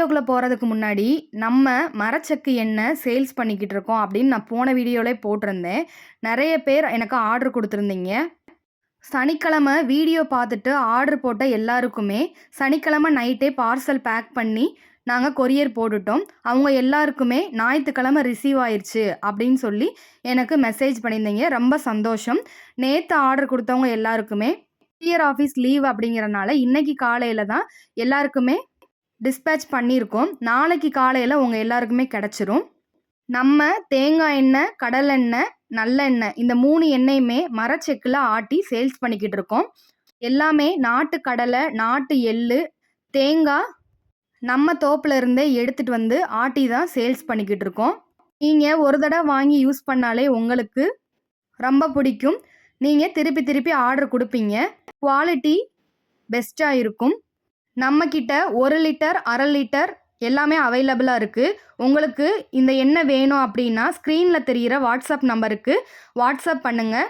வீடியோக்குள்ளே போகிறதுக்கு முன்னாடி நம்ம மரச்சக்கு எண்ணெய் சேல்ஸ் பண்ணிக்கிட்டு இருக்கோம் அப்படின்னு நான் போன வீடியோவிலே போட்டிருந்தேன். நிறைய பேர் எனக்கு ஆர்டர் கொடுத்துருந்தீங்க. சனிக்கிழமை வீடியோ பார்த்துட்டு ஆர்டர் போட்ட எல்லாருக்குமே சனிக்கிழமை நைட்டே பார்சல் பேக் பண்ணி நாங்கள் கொரியர் போட்டுட்டோம். அவங்க எல்லாருக்குமே ஞாயிற்றுக்கிழமை ரிசீவ் ஆயிடுச்சு அப்படின்னு சொல்லி எனக்கு மெசேஜ் பண்ணியிருந்தீங்க. ரொம்ப சந்தோஷம். நேற்று ஆர்டர் கொடுத்தவங்க எல்லாருக்குமே கொரியர் ஆஃபீஸ் லீவ் அப்படிங்கிறனால இன்னைக்கு காலையில் தான் எல்லாருக்குமே டிஸ்பேட்ச் பண்ணியிருக்கோம். நாளைக்கு காலையில் உங்கள் எல்லாருக்குமே கிடச்சிரும். நம்ம தேங்காய் எண்ணெய் கடலெண்ணெய் நல்லெண்ணெய் இந்த மூணு எண்ணெயுமே மரச்செக்கில் ஆட்டி சேல்ஸ் பண்ணிக்கிட்டு இருக்கோம். எல்லாமே நாட்டு கடலை நாட்டு எள்ளு தேங்காய் நம்ம தோப்புலேருந்தே எடுத்துகிட்டு வந்து ஆட்டி தான் சேல்ஸ் பண்ணிக்கிட்டு இருக்கோம். நீங்கள் ஒரு தடவை வாங்கி யூஸ் பண்ணாலே உங்களுக்கு ரொம்ப பிடிக்கும். நீங்கள் திருப்பி திருப்பி ஆர்டர் கொடுப்பீங்க. குவாலிட்டி பெஸ்ட்டாக இருக்கும். நம்மக்கிட்ட ஒரு லிட்டர் அரை லிட்டர் எல்லாமே அவைலபிளாக இருக்குது உங்களுக்கு இந்த எண்ணெய் வேணும் அப்படின்னா ஸ்க்ரீனில் தெரிகிற வாட்ஸ்அப் நம்பருக்கு வாட்ஸ்அப் பண்ணுங்கள்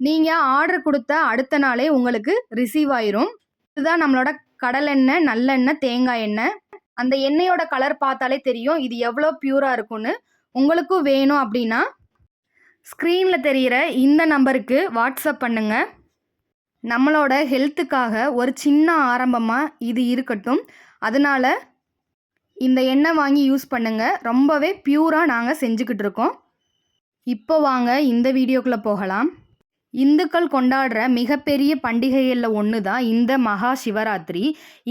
நீங்கள் ஆர்டர் கொடுத்த அடுத்த நாளே உங்களுக்கு ரிசீவ் ஆயிரும். இதுதான் நம்மளோட கடலெண்ணெய் நல்லெண்ணெய் தேங்காய் எண்ணெய். அந்த எண்ணெயோட கலர் பார்த்தாலே தெரியும் இது எவ்வளோ பியூராக இருக்கும்னு. உங்களுக்கும் வேணும் அப்படின்னா ஸ்க்ரீனில் தெரிகிற இந்த நம்பருக்கு வாட்ஸ்அப் பண்ணுங்கள் நம்மளோட ஹெல்த்துக்காக ஒரு சின்ன ஆரம்பமாக இது இருக்கட்டும். அதனால் இந்த எண்ணெய் வாங்கி யூஸ் பண்ணுங்கள் ரொம்பவே பியூராக நாங்கள் செஞ்சுக்கிட்டு இருக்கோம். இப்போ வாங்க இந்த வீடியோக்குள்ளே போகலாம். இந்துக்கள் கொண்டாடுற மிகப்பெரிய பண்டிகைகளில் ஒன்று தான் இந்த மகா சிவராத்திரி.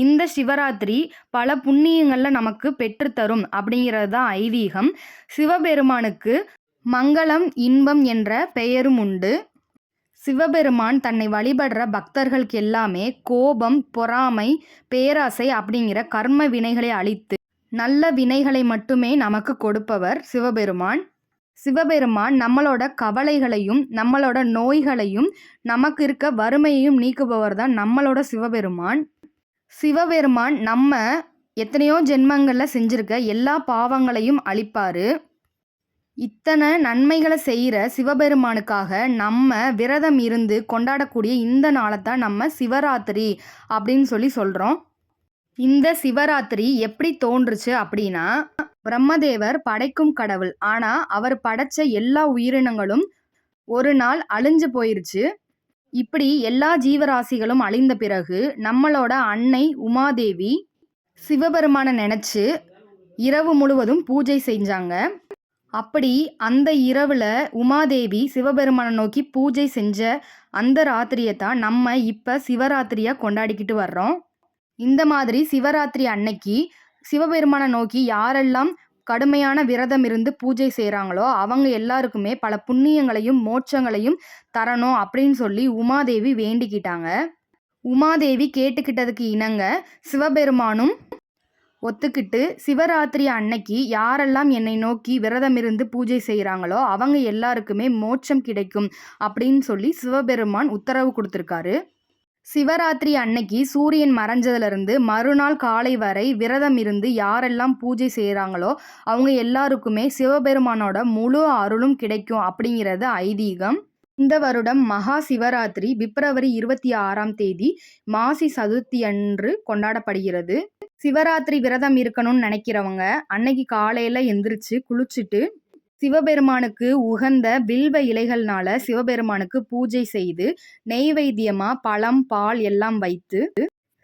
இந்த சிவராத்திரி பல புண்ணியங்களில் நமக்கு பெற்றுத்தரும் அப்படிங்கிறது தான் ஐதீகம். சிவபெருமானுக்கு மங்களம் இன்பம் என்ற பெயரும் உண்டு. சிவபெருமான் தன்னை வழிபடுற பக்தர்களுக்கு எல்லாமே கோபம் பொறாமை பேராசை அப்படிங்கிற கர்ம வினைகளை அழித்து நல்ல வினைகளை மட்டுமே நமக்கு கொடுப்பவர் சிவபெருமான். சிவபெருமான் நம்மளோட கவலைகளையும் நம்மளோட நோய்களையும் நமக்கு இருக்க வறுமையையும் நீக்குபவர் தான் நம்மளோட சிவபெருமான். சிவபெருமான் நம்ம எத்தனையோ ஜென்மங்களில் செஞ்சிருக்க எல்லா பாவங்களையும் அழிப்பார். இத்தனை நன்மைகளை செய்கிற சிவபெருமானுக்காக நம்ம விரதம் இருந்து கொண்டாடக்கூடிய இந்த நாளை தான் நம்ம சிவராத்திரி அப்படின்னு சொல்லி சொல்கிறோம் இந்த சிவராத்திரி எப்படி தோன்றுச்சு அப்படின்னா பிரம்மதேவர் படைக்கும் கடவுள். ஆனால் அவர் படைச்ச எல்லா உயிரினங்களும் ஒரு நாள் அழிஞ்சு போயிருச்சு. இப்படி எல்லா ஜீவராசிகளும் அழிந்த பிறகு நம்மளோட அன்னை உமாதேவி சிவபெருமானை நினச்சி இரவு முழுவதும் பூஜை செஞ்சாங்க. அப்படி அந்த இரவில் உமாதேவி சிவபெருமானை நோக்கி பூஜை செஞ்ச அந்த ராத்திரியை தான் நம்ம இப்போ சிவராத்திரியாக கொண்டாடிக்கிட்டு வர்றோம். இந்த மாதிரி சிவராத்திரி அன்னைக்கு சிவபெருமானை நோக்கி யாரெல்லாம் கடுமையான விரதம் இருந்து பூஜை செய்கிறாங்களோ அவங்க எல்லாருக்குமே பல புண்ணியங்களையும் மோட்சங்களையும் தரணும் அப்படின்னு சொல்லி உமாதேவி வேண்டிக்கிட்டாங்க. உமாதேவி கேட்டுக்கிட்டதுக்கு இணங்க சிவபெருமானும் ஒத்துக்கிட்டு சிவராத்திரி அன்னைக்கு யாரெல்லாம் என்னை நோக்கி விரதம் இருந்து பூஜை செய்கிறாங்களோ அவங்க எல்லாருக்குமே மோட்சம் கிடைக்கும் அப்படின்னு சொல்லி சிவபெருமான் உத்தரவு கொடுத்துருக்காரு. சிவராத்திரி அன்னைக்கு சூரியன் மறைஞ்சதுலேருந்து மறுநாள் காலை வரை விரதம் இருந்து யாரெல்லாம் பூஜை செய்கிறாங்களோ அவங்க எல்லாருக்குமே சிவபெருமானோட முழு அருளும் கிடைக்கும் அப்படிங்கிறது ஐதீகம். இந்த வருடம் மகா சிவராத்திரி பிப்ரவரி இருபத்தி ஆறாம் தேதி மாசி சதுர்த்தி அன்று கொண்டாடப்படுகிறது. சிவராத்திரி விரதம் இருக்கணும்னு நினைக்கிறவங்க அன்னைக்கு காலையில் எந்திரிச்சு குளிச்சுட்டு சிவபெருமானுக்கு உகந்த வில்வ இலைகள்னால சிவபெருமானுக்கு பூஜை செய்து நெய்வேத்தியமா பழம் பால் எல்லாம் வைத்து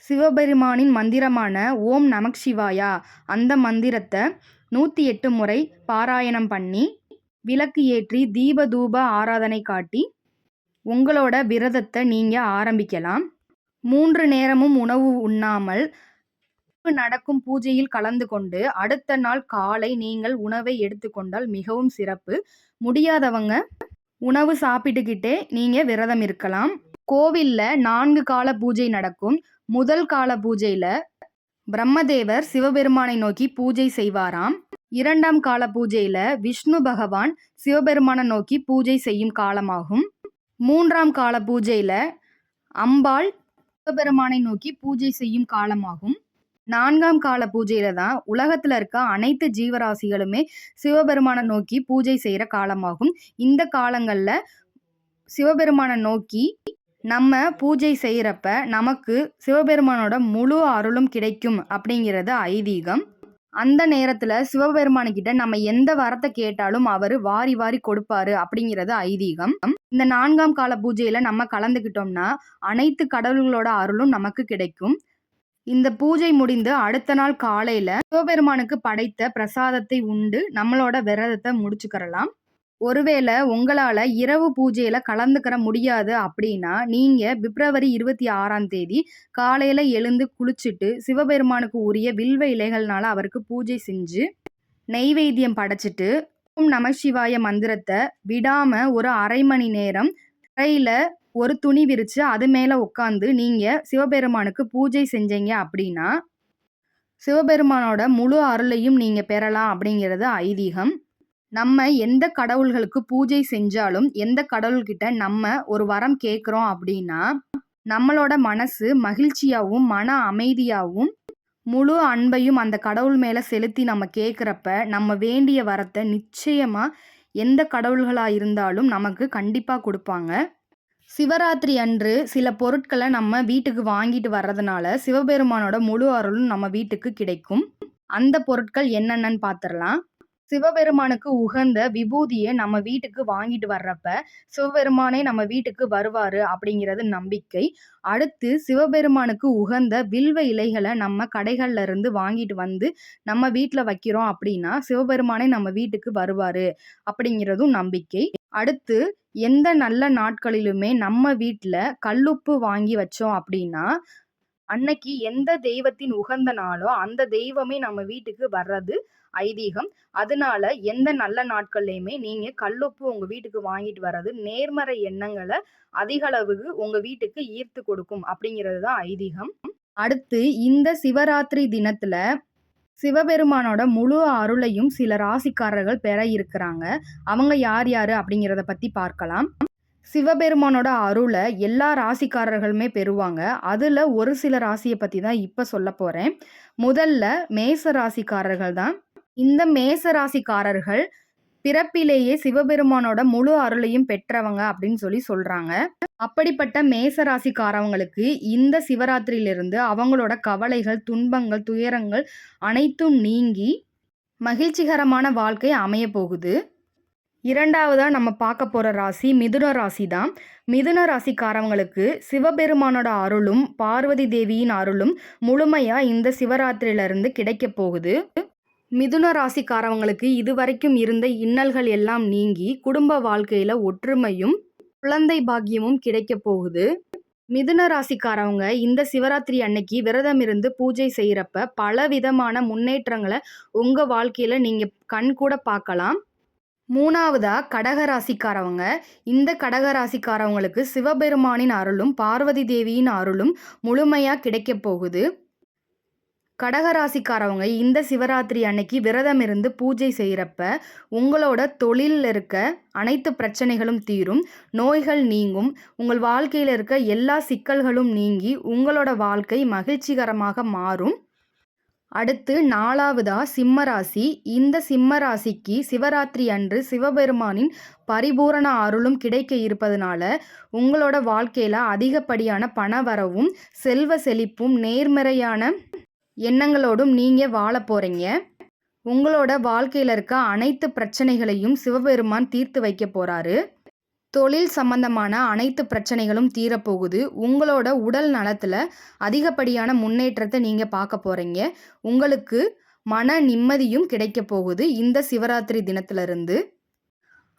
சிவபெருமானின் மந்திரமான ஓம் நமக் சிவாயா அந்த மந்திரத்தை நூற்றி எட்டு முறை பாராயணம் பண்ணி விளக்கு ஏற்றி தீப தூப ஆராதனை காட்டி உங்களோட விரதத்தை நீங்கள் ஆரம்பிக்கலாம். மூன்று நேரமும் உணவு உண்ணாமல் நடக்கும் பூஜையில் கலந்து கொண்டு அடுத்த நாள் காலை நீங்கள் உணவை எடுத்துக்கொண்டால் மிகவும் சிறப்பு. முடியாதவங்க உணவு சாப்பிட்டுக்கிட்டே நீங்கள் விரதம் இருக்கலாம். கோவிலில் நான்கு கால பூஜை நடக்கும். முதல் கால பூஜையில் பிரம்மதேவர் சிவபெருமானை நோக்கி பூஜை செய்வாராம். இரண்டாம் கால பூஜையில விஷ்ணு பகவான் சிவபெருமானை நோக்கி பூஜை செய்யும் காலமாகும். மூன்றாம் கால பூஜையில அம்பாள் சிவபெருமானை நோக்கி பூஜை செய்யும் காலமாகும். நான்காம் கால பூஜையில தான் உலகத்துல இருக்க அனைத்து ஜீவராசிகளுமே சிவபெருமானை நோக்கி பூஜை செய்யற காலமாகும். இந்த காலங்கள்ல சிவபெருமானை நோக்கி நம்ம பூஜை செய்யறப்ப நமக்கு சிவபெருமானோட முழு அருளும் கிடைக்கும் அப்படிங்கிறது ஐதீகம். அந்த நேரத்துல சிவபெருமானுக்கிட்ட நம்ம எந்த வரத்தை கேட்டாலும் அவர் வாரி வாரி கொடுப்பாரு அப்படிங்கிறது ஐதீகம். இந்த நான்காம் கால பூஜையில நம்ம கலந்துக்கிட்டோம்னா அனைத்து கடவுள்களோட அருளும் நமக்கு கிடைக்கும். இந்த பூஜை முடிந்து அடுத்த நாள் காலையில சிவபெருமானுக்கு படைத்த பிரசாதத்தை உண்டு நம்மளோட விரதத்தை முடிச்சுக்கிறலாம். ஒருவேளை உங்களால் இரவு பூஜையில் கலந்துக்கிற முடியாது அப்படின்னா நீங்கள் பிப்ரவரி இருபத்தி ஆறாம் தேதி காலையில் எழுந்து குளிச்சுட்டு சிவபெருமானுக்கு உரிய வில்வ இலைகள்னால அவருக்கு பூஜை செஞ்சு நெய்வேத்தியம் படைச்சிட்டு ஓம் நம சிவாய மந்திரத்தை விடாமல் ஒரு அரை மணி நேரம் தரையில ஒரு துணி விரித்து அது மேலே உட்காந்து நீங்கள் சிவபெருமானுக்கு பூஜை செஞ்சீங்க அப்படின்னா சிவபெருமானோட முழு அருளையும் நீங்கள் பெறலாம் அப்படிங்கிறது ஐதீகம். நம்ம எந்த கடவுள்களுக்கு பூஜை செஞ்சாலும் எந்த கடவுள்கிட்ட நம்ம ஒரு வரம் கேட்குறோம் அப்படின்னா நம்மளோட மனசு மகிழ்ச்சியாகவும் மன அமைதியாகவும் முழு அன்பையும் அந்த கடவுள் மேலே செலுத்தி நம்ம கேட்குறப்ப நம்ம வேண்டிய வரத்தை நிச்சயமாக எந்த கடவுள்களாக இருந்தாலும் நமக்கு கண்டிப்பாக கொடுப்பாங்க. சிவராத்திரி அன்று சில பொருட்களை நம்ம வீட்டுக்கு வாங்கிட்டு வர்றதுனால சிவபெருமானோட முழு அருளும் நம்ம வீட்டுக்கு கிடைக்கும். அந்த பொருட்கள் என்னென்னன்னு பார்த்துடலாம் சிவபெருமானுக்கு உகந்த விபூதியை நம்ம வீட்டுக்கு வாங்கிட்டு வர்றப்ப சிவபெருமானே நம்ம வீட்டுக்கு வருவாரு அப்படிங்கிறது நம்பிக்கை. அடுத்து சிவபெருமானுக்கு உகந்த வில்வ இலைகளை நம்ம கடைகள்ல இருந்து வாங்கிட்டு வந்து நம்ம வீட்டில் வைக்கிறோம் அப்படின்னா சிவபெருமானே நம்ம வீட்டுக்கு வருவாரு அப்படிங்கிறதும் நம்பிக்கை. அடுத்து எந்த நல்ல நாட்களிலுமே நம்ம வீட்டில் கல்லுப்பு வாங்கி வச்சோம் அப்படின்னா அன்னைக்கு எந்த தெய்வத்தின் உகந்த நாளோ அந்த தெய்வமே நம்ம வீட்டுக்கு வர்றது ஐதீகம். அதனால எந்த நல்ல நாட்கள்லையுமே நீங்க கல்லுப்பு உங்க வீட்டுக்கு வாங்கிட்டு வர்றது நேர்மறை எண்ணங்களை அதிக அளவுக்கு உங்க வீட்டுக்கு ஈர்த்து கொடுக்கும் அப்படிங்கிறது தான் ஐதீகம். அடுத்து இந்த சிவராத்திரி தினத்துல சிவபெருமானோட முழு அருளையும் சில ராசிக்காரர்கள் பெற இருக்கிறாங்க. அவங்க யார் யாரு அப்படிங்கிறத பத்தி பார்க்கலாம். சிவபெருமானோட அருளை எல்லா ராசிக்காரர்களுமே பெறுவாங்க. அதில் ஒரு சில ராசியை பற்றி தான் இப்போ சொல்ல போகிறேன் முதல்ல மேச ராசிக்காரர்கள் தான். இந்த மேச ராசிக்காரர்கள் பிறப்பிலேயே சிவபெருமானோட முழு அருளையும் பெற்றவங்க அப்படின்னு சொல்லி சொல்கிறாங்க அப்படிப்பட்ட மேச ராசிக்காரவங்களுக்கு இந்த சிவராத்திரியிலிருந்து அவங்களோட கவலைகள் துன்பங்கள் துயரங்கள் அனைத்தும் நீங்கி மகிழ்ச்சிகரமான வாழ்க்கை அமைய போகுது இரண்டாவதாக நம்ம பார்க்க போகிற ராசி மிதுன ராசி தான் மிதுன ராசிக்காரவங்களுக்கு சிவபெருமானோட அருளும் பார்வதி தேவியின் அருளும் முழுமையாக இந்த சிவராத்திரியிலிருந்து கிடைக்க போகுது. மிதுன ராசிக்காரவங்களுக்கு இதுவரைக்கும் இருந்த இன்னல்கள் எல்லாம் நீங்கி குடும்ப வாழ்க்கையில் ஒற்றுமையும் குழந்தை பாக்கியமும் கிடைக்க போகுது. மிதுன ராசிக்காரவங்க இந்த சிவராத்திரி அன்னைக்கு விரதம் இருந்து பூஜை செய்கிறப்ப பல விதமான முன்னேற்றங்களை உங்கள் வாழ்க்கையில் நீங்கள் கண் கூட பார்க்கலாம். மூணாவதா கடகராசிக்காரவங்க. இந்த கடகராசிக்காரவங்களுக்கு சிவபெருமானின் அருளும் பார்வதி தேவியின் அருளும் முழுமையாக கிடைக்கப் போகுது. கடகராசிக்காரவங்க இந்த சிவராத்திரி அன்னைக்கு விரதம் இருந்து பூஜை செய்கிறப்ப உங்களோட தொழிலில் இருக்க அனைத்து பிரச்சனைகளும் தீரும். நோய்கள் நீங்கும். உங்கள் வாழ்க்கையில் இருக்க எல்லா சிக்கல்களும் நீங்கி உங்களோட வாழ்க்கை மகிழ்ச்சிகரமாக மாறும். அடுத்து நாலாவதா சிம்ம ராசி இந்த சிம்ம ராசிக்கு சிவராத்திரி அன்று சிவபெருமானின் பரிபூரண அருளும் கிடைக்க இருப்பதனால உங்களோட வாழ்க்கையில் அதிகப்படியான பண வரவும் செல்வ செழிப்பும் நேர்மறையான எண்ணங்களோடும் நீங்கள் வாழ போகிறீங்க உங்களோட வாழ்க்கையில் இருக்க அனைத்து பிரச்சனைகளையும் சிவபெருமான் தீர்த்து வைக்க போகிறாரு தொழில் சம்பந்தமான அனைத்து பிரச்சனைகளும் தீரப்போகுது. உங்களோட உடல் நலத்தில் அதிகப்படியான முன்னேற்றத்தை நீங்கள் பார்க்க போகிறீங்க உங்களுக்கு மன நிம்மதியும் கிடைக்க போகுது இந்த சிவராத்திரி தினத்திலிருந்து.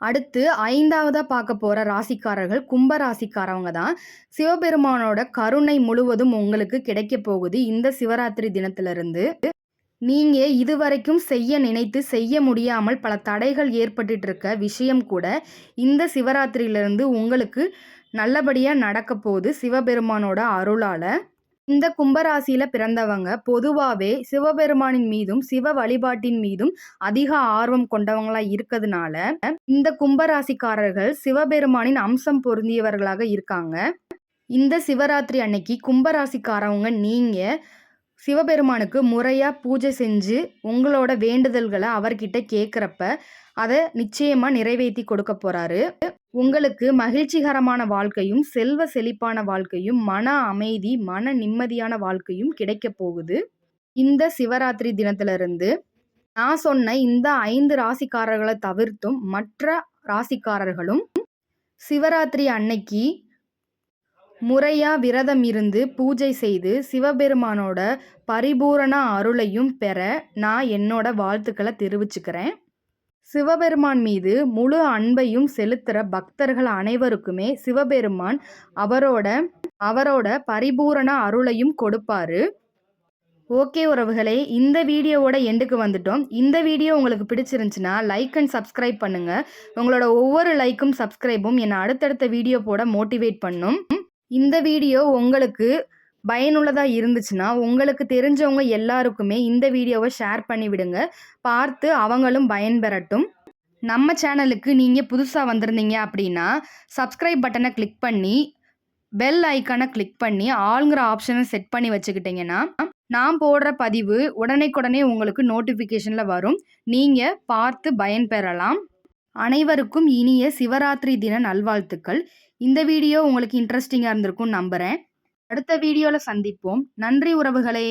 அடுத்து ஐந்தாவதாக பார்க்க போகிற ராசிக்காரர்கள் கும்ப ராசிக்காரவங்க தான். சிவபெருமானோட கருணை முழுவதும் உங்களுக்கு கிடைக்க போகுது இந்த சிவராத்திரி தினத்திலிருந்து. நீங்கள் இதுவரைக்கும் செய்ய நினைத்து செய்ய முடியாமல் பல தடைகள் ஏற்பட்டுட்டு இருக்க விஷயம் கூட இந்த சிவராத்திரியிலிருந்து உங்களுக்கு நல்லபடியாக நடக்க போகுது சிவபெருமானோட அருளால் இந்த கும்பராசியில் பிறந்தவங்க பொதுவாகவே சிவபெருமானின் மீதும், சிவ வழிபாட்டின் மீதும் அதிக ஆர்வம் கொண்டவங்களா இருக்கிறதுனால இந்த கும்பராசிக்காரர்கள் சிவபெருமானின் அம்சம் பொருந்தியவர்களாக இருக்காங்க. இந்த சிவராத்திரி அன்னைக்கு கும்பராசிக்காரவங்க நீங்கள் சிவபெருமானுக்கு முறையாக பூஜை செஞ்சு, உங்களோட வேண்டுதல்களை அவர்கிட்ட கேட்குறப்ப அதை நிச்சயமாக நிறைவேற்றி கொடுக்க போகிறாரு உங்களுக்கு மகிழ்ச்சிகரமான வாழ்க்கையும், செல்வ செழிப்பான வாழ்க்கையும், மன அமைதி, மன நிம்மதியான வாழ்க்கையும் கிடைக்கப் போகுது. இந்த சிவராத்திரி தினத்திலிருந்து, நான் சொன்ன இந்த ஐந்து ராசிக்காரர்களை தவிர்த்தும் மற்ற ராசிக்காரர்களும், சிவராத்திரி அன்னைக்கு முறையா விரதம் இருந்து பூஜை செய்து, சிவபெருமானோட பரிபூரண அருளையும் பெற நான் என்னோட வாழ்த்துக்களை தெரிவிச்சுக்கிறேன். சிவபெருமான் மீது முழு அன்பையும் செலுத்துகிற பக்தர்கள் அனைவருக்குமே சிவபெருமான் அவரோட அவரோட பரிபூரண அருளையும் கொடுப்பாரு. ஓகே உறவுகளே, இந்த வீடியோவோட எண்டுக்கு வந்துட்டோம். இந்த வீடியோ உங்களுக்கு பிடிச்சிருந்துச்சுன்னா, லைக் அண்ட் சப்ஸ்கிரைப் பண்ணுங்கள் உங்களோட ஒவ்வொரு லைக்கும், சப்ஸ்கிரைபும் என்னை அடுத்தடுத்த வீடியோ போட மோட்டிவேட் பண்ணும். இந்த வீடியோ உங்களுக்கு பயனுள்ளதாக இருந்துச்சுன்னா, உங்களுக்கு தெரிஞ்சவங்க எல்லாருக்குமே இந்த வீடியோவை ஷேர் பண்ணிவிடுங்க பார்த்து அவங்களும் பயன்பெறட்டும். நம்ம சேனலுக்கு நீங்கள் புதுசாக வந்திருந்தீங்க அப்படின்னா, சப்ஸ்கிரைப் பட்டனை கிளிக் பண்ணி, பெல் ஐக்கானை கிளிக் பண்ணி, ஆளுங்கிற ஆப்ஷனை செட் பண்ணி வச்சுக்கிட்டிங்கன்னா நான் போடுற பதிவு உடனேக்குடனே உங்களுக்கு நோட்டிஃபிகேஷனில் வரும். நீங்கள் பார்த்து பயன்பெறலாம். அனைவருக்கும் இனிய சிவராத்திரி தின நல்வாழ்த்துக்கள். இந்த வீடியோ உங்களுக்கு இன்ட்ரெஸ்டிங்காக இருந்திருக்கும்னு நம்புகிறேன் அடுத்த வீடியோவில் சந்திப்போம். நன்றி உறவுகளே!